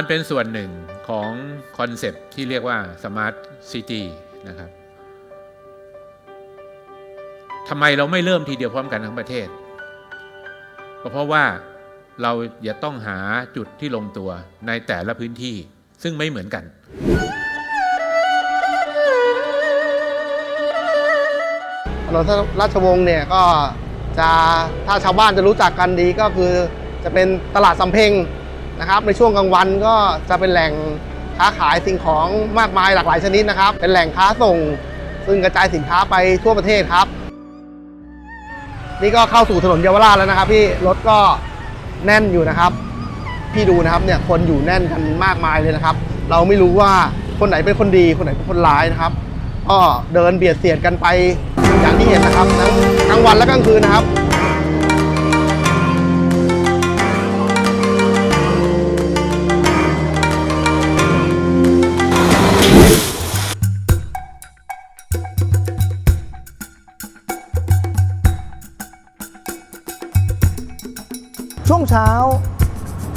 มันเป็นส่วนหนึ่งของคอนเซปที่เรียกว่า Smart City นะครับทำไมเราไม่เริ่มทีเดียวพร้อมกันทั้งประเทศ ก็เพราะว่าเราอย่าต้องหาจุดที่ลงตัวในแต่ละพื้นที่ซึ่งไม่เหมือนกัน ถนนราชวงศ์เนี่ยก็จะถ้าชาวบ้านจะรู้จักกันดีก็คือจะเป็นตลาดสำเพ็ง นะครับในช่วงกลางวันก็จะเป็นแหล่งค้าขายสิ่งของมากมายหลากหลายชนิดนะครับ เป็นแหล่งค้าส่ง ซึ่งกระจายสินค้าไปทั่วประเทศครับ นี่ก็เข้าสู่ถนนเยาวราชแล้วนะครับ พี่รถก็แน่นอยู่นะครับ พี่ดูนะครับเนี่ยคนอยู่แน่นกันมากมายเลยนะครับ เราไม่รู้ว่าคนไหนเป็นคนดี คนไหนเป็นคนร้ายนะครับก็เดินเบียดเสียดกันไปอย่างที่เห็นนะครับทั้งกลางวันและกลางคืนนะครับ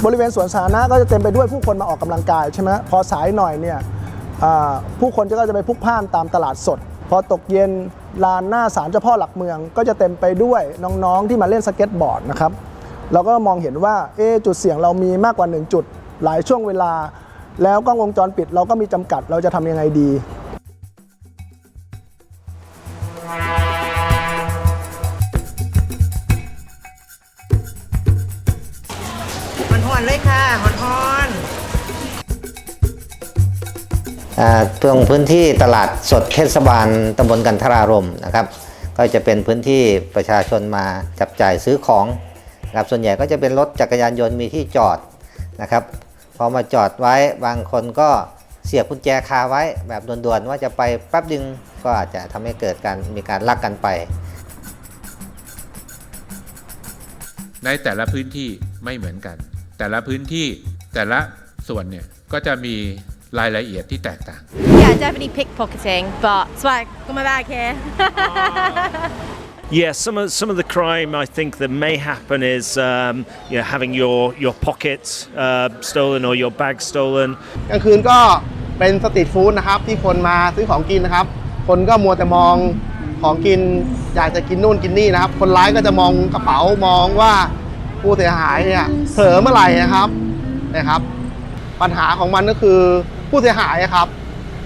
บริเวณสวนสาธารณะก็จะเต็มไปด้วยผู้คนมาออกกำลังกายใช่ไหมพอสายหน่อยเนี่ยผู้คนก็จะไปพุกพ่านตามตลาดสด พอตกเย็นลานหน้าศาลเจ้าพ่อหลักเมือง ก็จะเต็มไปด้วยน้องๆที่มาเล่นสเก็ตบอร์ดนะครับเราก็มองเห็นว่าเอจุดเสี่ยงเรามีมากกว่า 1 จุด หลายช่วงเวลา แล้วกล้องวงจรปิดเราก็มีจำกัดเราจะทำยังไงดี ตรงพื้นที่ตลาดสดเทศบาลตำบลกันทรารมนะครับ ก็จะเป็นพื้นที่ประชาชนมาจับจ่ายซื้อของนะครับส่วนใหญ่ก็จะเป็นรถจักรยานยนต์มีที่จอดนะครับพอมาจอดไว้บางคนก็เสียบกุญแจคาไว้แบบด่วนๆว่าจะไปแป๊บดึงก็อาจจะทำให้เกิดการมีการลักกันไป ในแต่ละพื้นที่ไม่เหมือนกัน แต่ละพื้นที่แต่ละส่วนเนี่ยก็จะมี รายละเอียดที่แตกต่าง Yeah, definitely pickpocketing, but swag, got my bag here. Yeah, some of some of the crime I think that may happen is um, you know having your your pockets uh, stolen or your bag stolen. กลางคืนก็เป็นสตรีทฟู้ดนะครับ ที่คนมาซื้อของกินนะครับ คนก็มัวแต่มองของกิน อยากจะกินนู่นกินนี่นะครับ คนร้ายก็จะมองกระเป๋ามองว่าผู้เสียหายเนี่ยเผลอเมื่อไหร่นะครับนะครับ ปัญหาของมันก็คือ ผู้เสียหายอะครับ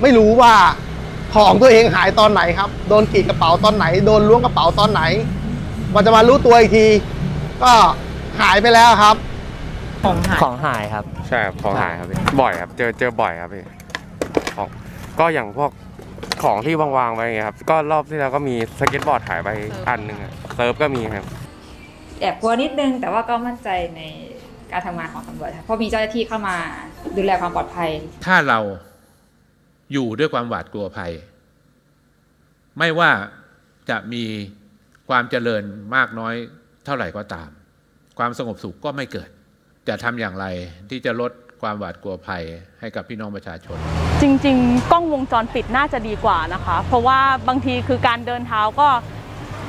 ไม่รู้ว่าของตัวเองหายตอนไหนครับ โดนกรีดกระเป๋าตอนไหน โดนล้วงกระเป๋าตอนไหนกว่าจะมารู้ตัวอีกที ก็หายไปแล้วครับของหายครับ ใช่ครับของหายครับพี่บ่อยครับ เจอเจอบ่อยครับพี่ของก็อย่างพวกของที่วางๆไว้อย่างเงี้ยครับ ก็รอบที่แล้วก็มีสเก็ตบอร์ดหายไปอันหนึ่งอะเซิร์ฟก็มีครับ แอบกลัวนิดนึงแต่ว่าก็มั่นใจในการทำงานของตำรวจค่ะเพราะมีเจ้าหน้าที่เข้ามา ดูแลความปลอดภัย ถ้าเราอยู่ด้วยความหวาดกลัวภัย ไม่ว่าจะมีความเจริญมากน้อยเท่าไหร่ก็ตาม ความสงบสุขก็ไม่เกิด จะทำอย่างไรที่จะลดความหวาดกลัวภัยให้กับพี่น้องประชาชน จริง ๆ กล้องวงจรปิดน่าจะดีกว่านะคะ เพราะว่าบางทีคือการเดินเท้าก็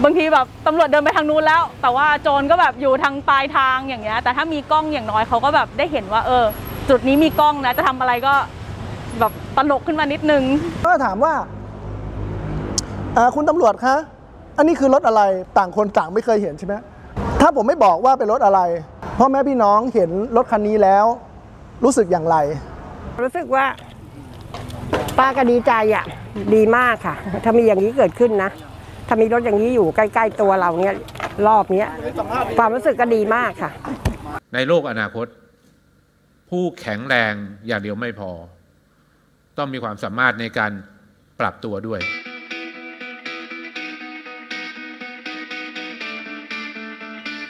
บางทีแบบตำรวจเดินไปทางนู้นแล้ว แต่ว่าโจรก็แบบอยู่ทางปลายทางอย่างเงี้ยแต่ถ้ามีกล้องอย่างน้อยเขาก็แบบได้เห็นว่าเออ จุดนี้มีกล้องนะ จะทำอะไรก็แบบตลกขึ้นมานิดนึง ก็ถามว่าอ่าคุณตำรวจคะ อันนี้คือรถอะไร ต่างคนต่างไม่เคยเห็นใช่ไหม ถ้าผมไม่บอกว่าเป็นรถอะไร พ่อแม่พี่น้องเห็นรถคันนี้แล้ว รู้สึกอย่างไร รู้สึกว่า ป้าก็ดีใจอะ ดีมากค่ะ ถ้ามีอย่างนี้เกิดขึ้นนะ ถ้ามีรถอย่างนี้อยู่ใกล้ ๆ ตัวเราเนี้ยรอบเนี้ยความรู้สึกก็ดีมากค่ะ ในโลกอนาคต ผู้แข็งแรงอย่างเดียวไม่พอ ต้องมีความสามารถในการปรับตัวด้วย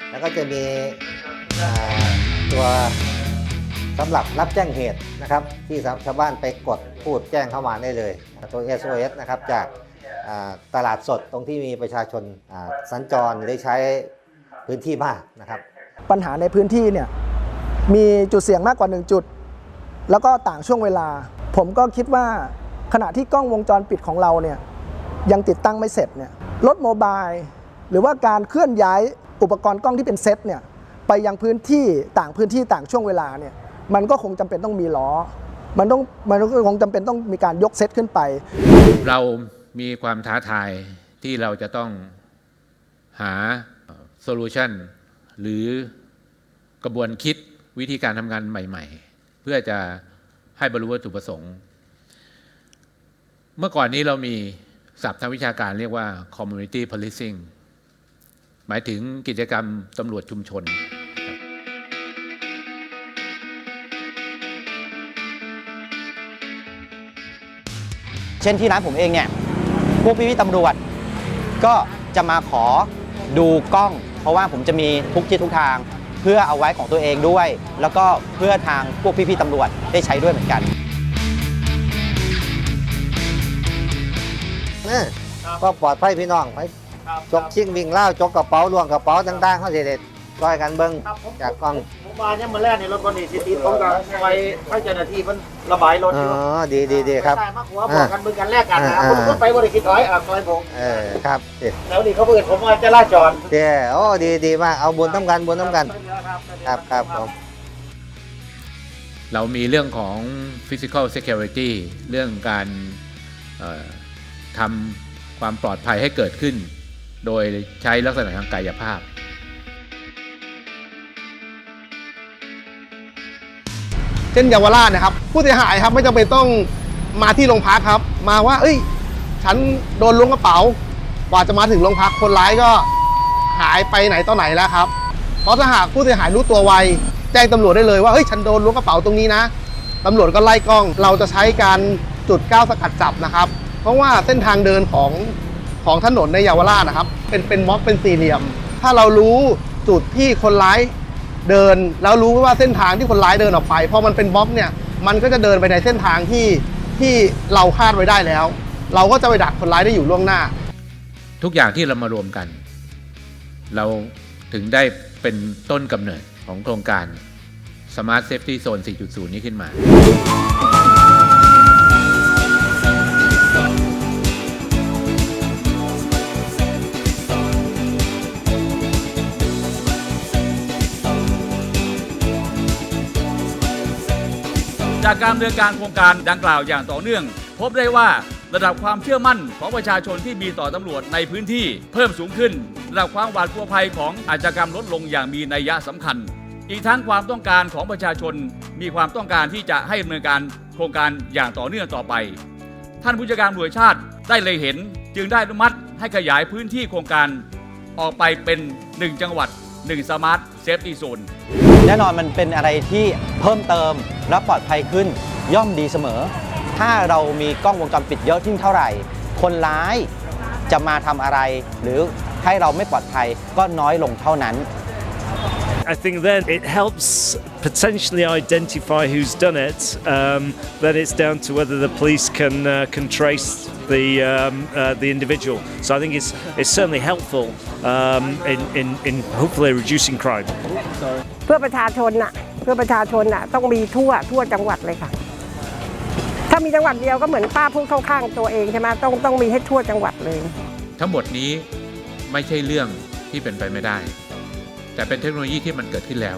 แล้วก็จะมีอ่าตัวสำหรับรับแจ้งเหตุนะครับ ที่ชาวบ้านไปกดพูดแจ้งเข้ามาได้เลย ตัว SOS นะครับจากอ่าตลาดสดตรงที่มีประชาชนอ่าสัญจรหรือใช้พื้นที่มากนะครับ ปัญหาในพื้นที่เนี่ย มีจุดเสี่ยงมากกว่า 1 จุด แล้วก็ต่างช่วงเวลา ผมก็คิดว่าขณะที่กล้องวงจรปิดของเราเนี่ยยังติดตั้งไม่เสร็จเนี่ยรถโมบายหรือว่าการเคลื่อนย้ายอุปกรณ์กล้องที่เป็นเซตเนี่ยไปยังพื้นที่ต่างพื้นที่ต่างช่วงเวลาเนี่ยมันก็คงจำเป็นต้องมีล้อ มันต้องมันก็คงจำเป็นต้องมีการยกเซตขึ้นไป เรามีความท้าทายที่เราจะต้องหาโซลูชันหรือกระบวนคิด วิธีการทำงานใหม่ ๆ เพื่อจะให้บรรลุวัตถุประสงค์ เมื่อก่อนนี้เรามีศัพท์ทางวิชาการเรียกว่า community policing หมายถึงกิจกรรมตำรวจชุมชน เช่นที่ร้านผมเองเนี่ย พวกพี่ๆตำรวจ ก็จะมาขอดูกล้อง เพราะว่าผมจะมีทุกที่ทุกทาง เพื่อเอาไว้ของตัวเองด้วย แล้วก็เพื่อทางพวกพี่ๆตำรวจได้ใช้ด้วยเหมือนกันเนี่ยก็ปลอดภัยพี่น้องไปจกชิงวิ่งเล่าวจกกระเป๋าล่วงกระเป๋าต่างๆเขาสิเด็ด ช่วยกันเบิ้งจากกล้องผมมาเนี่ยมาแรกในรถคนนี้สิติดผมกับไฟไฟเจ้าหน้าที่มันระบายรถอ๋อยู่อดีดีดีครับใช่มากกว่าบอกกันเบิ่งกันแลกกันนะอ่าคนก็ไปบริคิดร้อยอะซอยผมเออครับเด็ดแล้วนี่เขาเปิดผมว่าจะล่าจรเจ้โอ้ดีดีมากเอาบุญต้องกันบุญต้องกัน ครับครับผมเรามีเรื่องของ physical security เรื่องการเอ่อทำความปลอดภัยให้เกิดขึ้น โดยใช้ลักษณะทางกายภาพ ช่นเยาวราชนะครับ ผู้เสียหายครับไม่จำเป็นต้องมาที่โรงพักครับ มาว่า เอ้ย ฉันโดนล้วงกระเป๋ากว่าจะมาถึงโรงพักคนร้ายก็หายไปไหนต่อไหนแล้วครับ เพราะถ้าหากผู้เสียหายรู้ตัวไวแจ้งตำรวจได้เลยว่าเฮ้ยฉันโดนล้วงกระเป๋าตรงนี้นะตำรวจก็ไล่กล้อง เราจะใช้การจุดก้าวสกัดจับนะครับ เพราะว่าเส้นทางเดินของของถนนในเยาวราชนะครับ เป็นเป็นม็อกเป็นสี่เหลี่ยม ถ้าเรารู้จุดที่คนร้าย เดินแล้วรู้ว่าเส้นทางที่คนร้ายเดินออกไปพอมันเป็นบล็อกเนี่ยมันก็จะเดินไปในเส้นทางที่ที่เราคาดไว้ได้แล้ว เราก็จะไปดักคนร้ายได้อยู่ล่วงหน้า ทุกอย่างที่เรามารวมกัน เราถึงได้เป็นต้นกำเนิดของโครงการ Smart Safety Zone 4.0 นี้ขึ้นมา จากการดำเนินการโครงการดังกล่าวอย่างต่อเนื่อง พบได้ว่าระดับความเชื่อมั่นของประชาชนที่มีต่อตำรวจในพื้นที่เพิ่มสูงขึ้น ระดับความหวาดกลัวภัยของอาชญากรรมลดลงอย่างมีนัยยะสำคัญ อีกทั้งความต้องการของประชาชนมีความต้องการที่จะให้ดำเนินการโครงการอย่างต่อเนื่องต่อไป ท่านผู้จัดการหน่วยชาติได้เลยเห็นจึงได้อนุมัติให้ขยายพื้นที่โครงการออกไปเป็น 1 จังหวัด 1 สมาร์ทเซฟตี้โซน แน่นอนมันเป็นอะไรที่เพิ่มเติมและปลอดภัยขึ้นย่อมดีเสมอ ถ้าเรามีกล้องวงจรปิดเยอะขึ้นเท่าไหร่ คนร้ายจะมาทำอะไร หรือให้เราไม่ปลอดภัยก็น้อยลงเท่านั้น I think then it helps potentially identify who's done it. Um, then it's down to whether the police can uh, can trace the um, uh, the individual. So I think it's it's certainly helpful um, in, in in hopefully reducing crime. เพื่อประชาชนน่ะ เพื่อประชาชนน่ะต้องมีทั่วทั่วจังหวัดเลยค่ะ ถ้ามีจังหวัดเดียวก็เหมือนป้าพูดเข้าข้างตัวเองใช่ไหมต้องต้องมีให้ทั่วจังหวัดเลย ทั้งหมดนี้ไม่ใช่เรื่องที่เป็นไปไม่ได้ แต่เป็นเทคโนโลยีที่มันเกิดขึ้นแล้ว